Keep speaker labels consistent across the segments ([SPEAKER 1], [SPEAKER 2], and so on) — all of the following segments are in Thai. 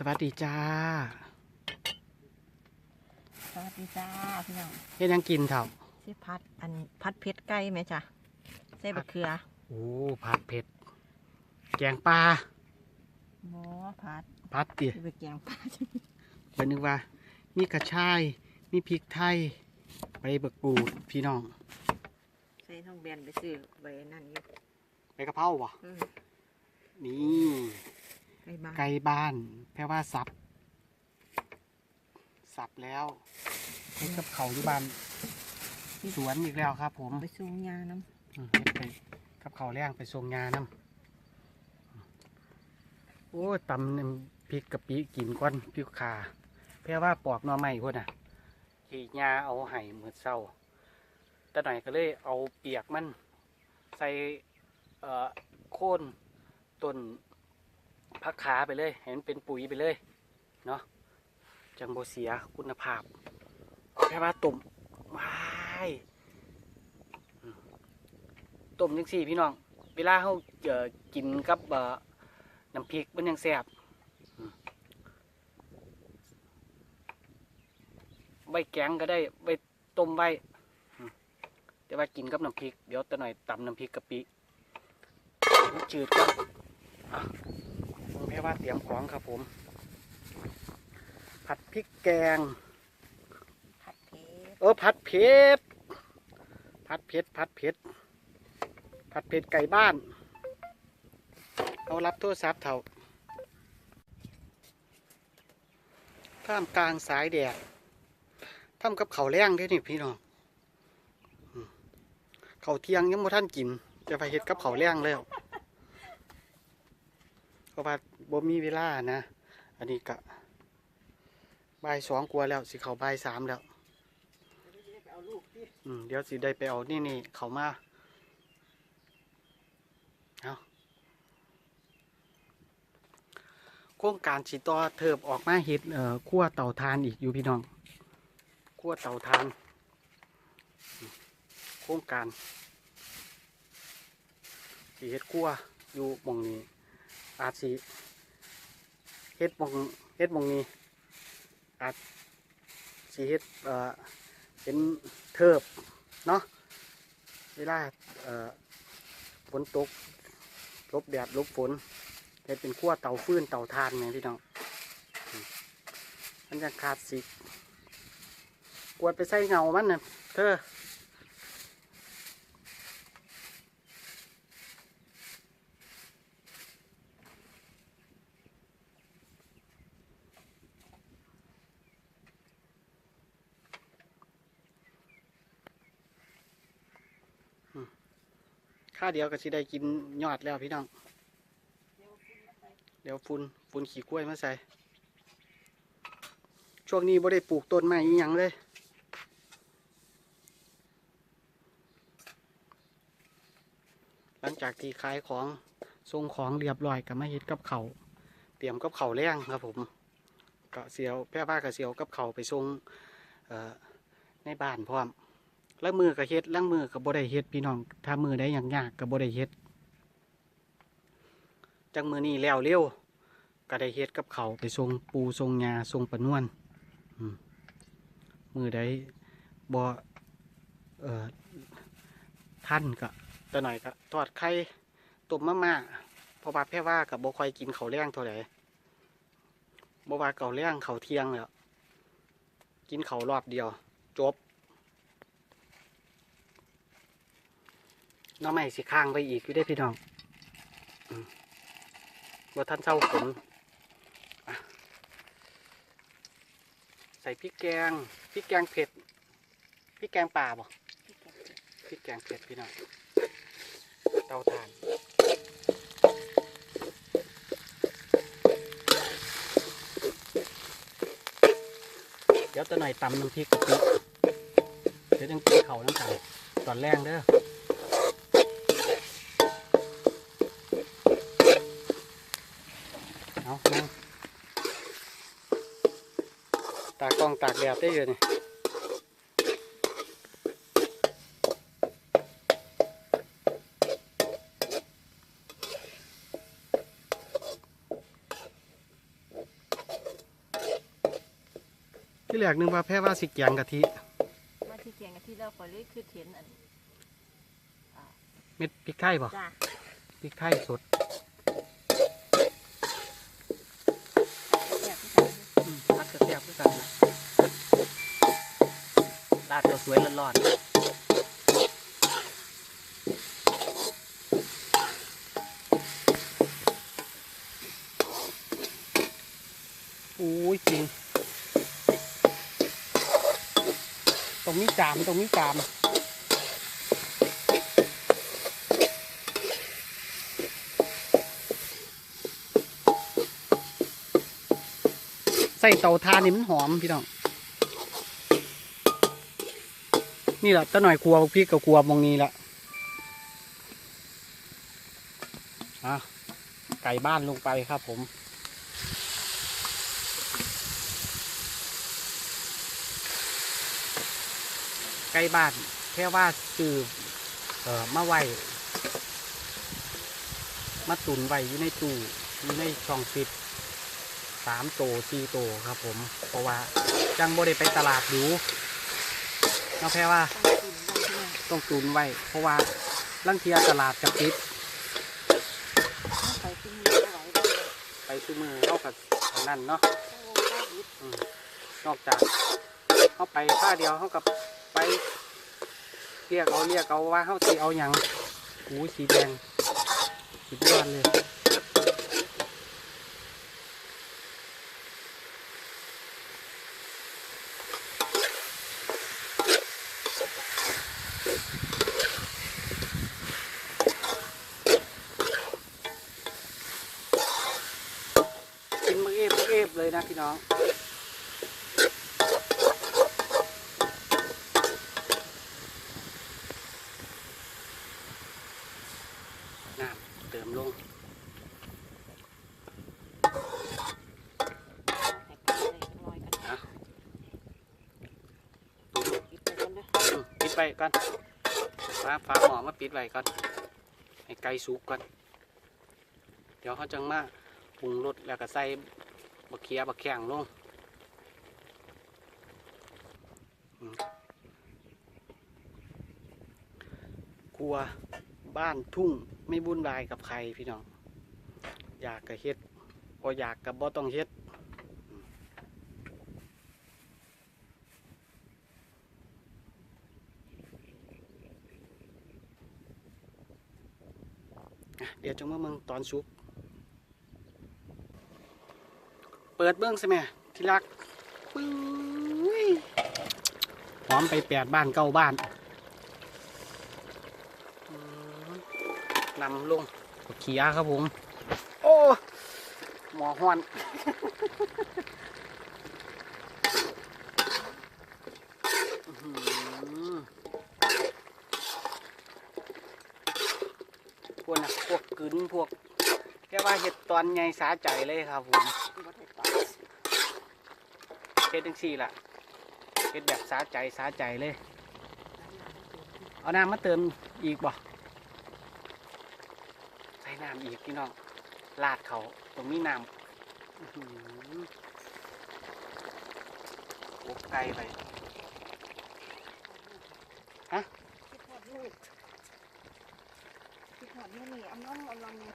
[SPEAKER 1] สวัสดีจ้า
[SPEAKER 2] สวัสดีจ้าพี่น้อง
[SPEAKER 1] เฮ็ดหยังกินเถ่า
[SPEAKER 2] สิพัดอันพัดเพชรไก่ไหมจ้ะใส่บะเขือ
[SPEAKER 1] โอ้ผัดเผ็ด แกงปลา
[SPEAKER 2] หมอพัด
[SPEAKER 1] ผัดติ
[SPEAKER 2] สิไปแกงปลา
[SPEAKER 1] เป็นนึกว่า มีกระชาย มีพริกไทยใบบักกูดพี่น้อง
[SPEAKER 2] ใส่ท้องแบนไปซื้อใบนั่นอยู่
[SPEAKER 1] ใบกะเพราบ่
[SPEAKER 2] อืม
[SPEAKER 1] นี่
[SPEAKER 2] ไก่บ้าน
[SPEAKER 1] ไก่บ้านแปลว่าสับ สับแล้วเฮ็ดกับเขาวอยู่บ้านสวนอีกแล้วครับ ผม
[SPEAKER 2] ไปสูงยาน้
[SPEAKER 1] อืมเฮ็ดไปกับเขาวแรงไปส่งงานน้ำโอ้ยตำน้ำพริกกะปิกินก้อนพริกขาแพ่ว่าปอกหน่อไม้พุ่นน่ะขี่ยาเอาไห้เหมือนเศร้าแต่หน่อยก็เลยเอาเปียกมัน ใส่เอ่อโค่นต้น พักขาไปเลยเห็นเป็นปุ๋ยไปเลยเนาะจังโบเสียคุณภาพแค่ว่าตุ่มว้ายอืมต้มจังสี่พี่น้อง เวลาเขาเอ่อกินกับน้ำพริกมันยังแซ่บใบแกงก็ได้ใบต้มใบแต่ว่ากินกับน้ำพริก เดี๋ยวตะหน่อยตำน้ำพริกกะปิมันจืดก็ ค่ว่าเตรียมของครับผม ผัดพริกแกงำ
[SPEAKER 2] ผัดเพชร
[SPEAKER 1] เออผัดเผ็ดผัดเผ็ดผัดเผ็ดผัดเผ็ดไก่บ้าน เอารับโทรศัพท์เถ่าท่ามกลางสายแดดทำกับเขาวแรงเด้อนี่พี่น้องอืมเขาวเที่ยงยังบ่ท่านกิน จะไปเฮ็ดกับเขาวแรงแล้วเพราะว่า บ่มีเวลานะ อันนี้กะบ่ายสองกว่าแล้วสิเขาบ่ายสามแล้วอืมเดี๋ยวสิได้ไปเอานี่นี่เขามาเอาโครงการสิต่อเทิบออกมาเฮ็ดเอ่อขั้วเต่าทานอีกอยู่พี่น้องขั้วเต่าทาน โครงการสิเฮ็ดขั้วอยู่หมองนี้อาจสิ เฮ็ดหมองเฮ็ดหมองนี้อาจสิเฮ็ดเอ่อเป็นเทิบเนาะเวลาเอ่อฝนตกลบแดดลบฝนให้เป็นขั้วเตาฟื้นเตาทานไงพี่น้องมมันจะขาดสิกวดไปใส่เงามันนะเธอ ข้าเดียวก็สิได้กินยอดแล้วพี่น้อง เดี๋ยวฝุ่นฝุ่นขี้กล้วยมาใส่ ช่วงนี้บ่ได้ปลูกต้นไม้อีหยังเลย หลังจากที่ขายของส่งของเรียบร้อยก็มาเฮ็ดกับเขาเตรียมกับเขาแรงครับผมก็เสียวแพร่ผ้ากับเสียวกับเขาไปส่งในบ้านพร้อม ล้างมือกับเฮ็ดล้างมือกับบ่ได้เฮ็ดพี่น้องถ้ามือได้อย่างยากกับบ่ได้เฮ็ดจังมือนี้แล้วเร็วก็ได้เฮ็ดกับเขาไปส่งปูส่งยาส่งปนวนมือได้บ่เอ่อท่านก็ตะหน่อยก็ทอดไข่ต้มมะม่าพราะว่าแพ่ว่ากับบ่ค่อยกินเขาวแรงเท่าไหร่บ่ว่าข้าวแรงเขาเที่ยงแล้วกินเขารอบเดียว จบ น้อไม่สิข้างไปอีกอยู่ได้พี่น้องอืมว่าท่านเศร้าขนใส่พริกแกงพริกแกงเผ็ดพริกแกงป่าบ่พริกแกงเผ็ดพี่น้องเตาถ่านเดี๋ยวตะหน่อยตำน้ำพริกกะปิเดี๋ยวต้องกินเขาน้ำกันตอนแรกเด้อ เอานั่งตากล้องตากแดดได้เลยนี่ที่แรกนึกว่าแพ้ว่าสิแกงกะทิ
[SPEAKER 2] มาที่เกียงกันที่เราขอเลยคือเห็นอัน
[SPEAKER 1] เม็ดพริกไทยบ่
[SPEAKER 2] จ้า
[SPEAKER 1] พริกไทยสด
[SPEAKER 2] แซ่บที่กัน
[SPEAKER 1] อืมพักกระเทียบด้วยกันนะ ราดตัวสวยร้อนๆอู้ยจริง ตรงนี้จามตรงนี้จามใส่เตาทานนี่มันหอมพี่น้อง นี่แหละตะหน่อยครัวพริกกับครัวมองนี้แหละอะไก่บ้านลงไปครับผม ไก่บ้าน แค่ว่าซื้อเอ่อมาไว้มาตุนไว้อยู่ในตู้อยู่ในช่องฟิตสามโตสี่โตครับผม เพราะว่าจังบ่ได้ไปตลาดดู นาะแค่ว่าต้องตุนไว้ เพราะว่าลังเทียตลาดกับปิด
[SPEAKER 2] ไปที่นี่ก็ไหวได้เลย
[SPEAKER 1] ไปซื้อมือเข้ากับนนั้นเนาะ
[SPEAKER 2] โอ้ได้ยิ
[SPEAKER 1] อืมนอกจากเขาไปค่าเดียวเขากับไปเรียกเอาเรียกเอาว่าเขาสีเอาอย่างหูสีแดงสุดยอดเลย กินมือเอฟมือเอฟเลยนะ พี่น้องน้ำเติมลง
[SPEAKER 2] ให้ไก่ได้จักหน่อยกัน
[SPEAKER 1] นะ
[SPEAKER 2] ปิดไปกันนะ
[SPEAKER 1] อืมปิดไว้ก่อนฟ้าฟ้าหมอมาปิดไว้ก่อนให้ไก่สุกก่อนเดี๋ยวเขาจังมาปรุงรสแล้วก็ใส่ บักเคียบักแข้งลงอืมครัวบ้านทุ่งไม่บุ่นวายกับใครพี่น้อง อยากกะเฮ็ดพออยากกับบ่ต้องเฮ็ดเดี๋ยวจงมาเมืองตอนซุป เปิดเบื้องใช่ไหมที่รักปึ้ยหอมไปแปดบ้านเก้าบ้านนำลงเขียครับผม โอ้ หมอห้อนพวกนะพวกกึนพวกแค่ว่าเห็ดตอนใหญ่สาใจเลยครับผม
[SPEAKER 2] บ่ได้ตัด
[SPEAKER 1] เห็ดจังสี่ล่ะเห็ดแบบสาใจสาใจเลย เอาน้ำมาเติมอีกบ่ใส่น้ำอีกพี่น้องลาดเขาตรงนี้น้ำอื้อหือโอ้ไกลไป
[SPEAKER 2] คิดฮอดลูกคิดฮอดนี่นี่เอาน้องเอาลำนี่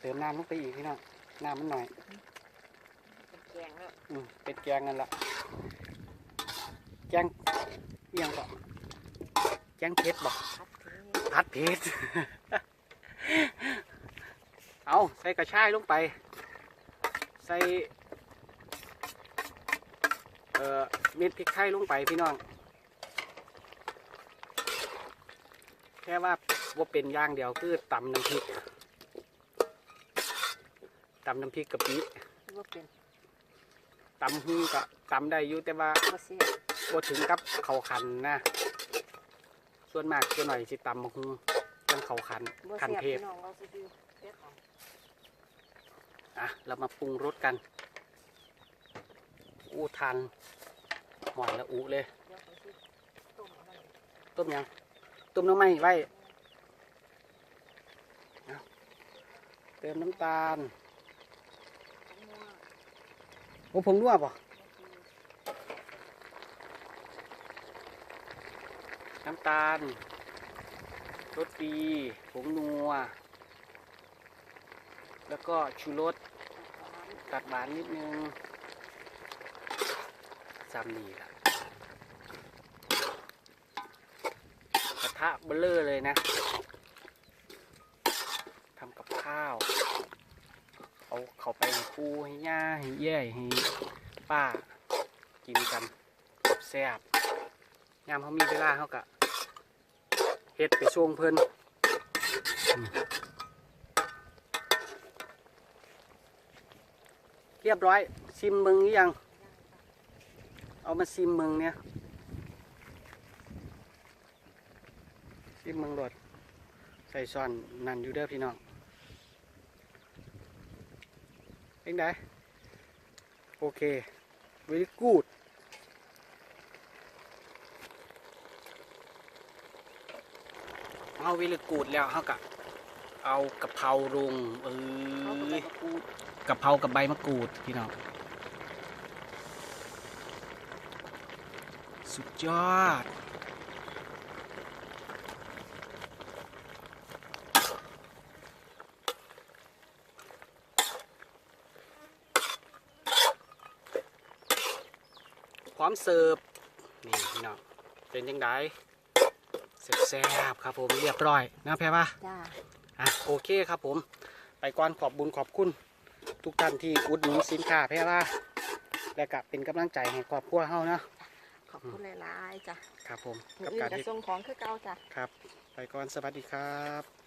[SPEAKER 1] เติมน้ำลงไปอีกพี่น้อง น้ำมันหน่อย
[SPEAKER 2] เป็นแกงแล้ว
[SPEAKER 1] อืมเป็นแกงนั่นละแกงเอียงก็แกงเผ็ดบอก
[SPEAKER 2] พัดเท
[SPEAKER 1] พัดเผ็ดเอาใส่กระชายลงไป ใส่ เอ่อเม็ดพริกไทยลงไปพี่น้อง แค่ว่าว่าเป็นอย่างเดียวคือตำน้ำพริก ตำน้ำพริกกะปิ
[SPEAKER 2] ว่าเป็น
[SPEAKER 1] ตำหูก็ตำได้อยู่แต่ว่า
[SPEAKER 2] บ่เสีย
[SPEAKER 1] บ่ถึงกับเขาขันนะ ส่วนมากจะหน่อยสิตำบักหูจังเขาขัน
[SPEAKER 2] บ่
[SPEAKER 1] ขัน
[SPEAKER 2] เสีย
[SPEAKER 1] เทพ
[SPEAKER 2] พี่น้องเราสิดูเด็ดเอา
[SPEAKER 1] อะเรามาปรุงรสกัน อู้ทันหวานละอุเลย
[SPEAKER 2] เดี๋ยวเขาสิต้มเอาไว้
[SPEAKER 1] ต้มยัง ต้มน้ำไม้ไว้เอาเติมน้ำตาล
[SPEAKER 2] เอานัว
[SPEAKER 1] โอ้ผงรั่วป่ะน้ำตาลรสดีผงนัว แล้วก็ชูรสตัดหวานนิดนึงจำนี่ละกระทะเบลเลอร์เลยนะทำกับข้าว เอาเขาไปครูให้ย่าให้เย่ให้ป้า กินกันแซ่บยามเขามีเวลาเขากะเฮ็ดไปช่วงเพิ่นเรียบร้อยซิมมึงหรือยัง เอามาซิมมึงเนี่ยซิมมึงโดดใส่ซ่อนนั่นอยู่เด้อพี่น้อง เป็นไงโอเค very good เอาวิลกูดแล้วเขากะเอากะเพราลงเอ้
[SPEAKER 2] เขาก็ไป
[SPEAKER 1] ย
[SPEAKER 2] กับกูด
[SPEAKER 1] กะเพรากับใบมะกรูดพี่น้องสุดยอด ร้อมเสิร์ฟนี่พี่น้องเป็นยังไงแซ่บๆครับผมเรียบร้อยนะแพ้ปะ
[SPEAKER 2] จ้า
[SPEAKER 1] อะโอเคครับผม ไปก่อนขอบบุญขอบคุณ ทุกท่านที่อุดหนุนสินค้าแพร่ว่าและก็เป็นกำลังใจให้ครอบครัวเฮานะ
[SPEAKER 2] ขอบคุณหลายๆจ้ะ
[SPEAKER 1] ครับผม
[SPEAKER 2] มื
[SPEAKER 1] กับ
[SPEAKER 2] ออื่น
[SPEAKER 1] การ
[SPEAKER 2] กระ
[SPEAKER 1] ที่
[SPEAKER 2] ส่งของคือเก่าจ้ะ
[SPEAKER 1] ครับ ไปก่อนสวัสดีครับ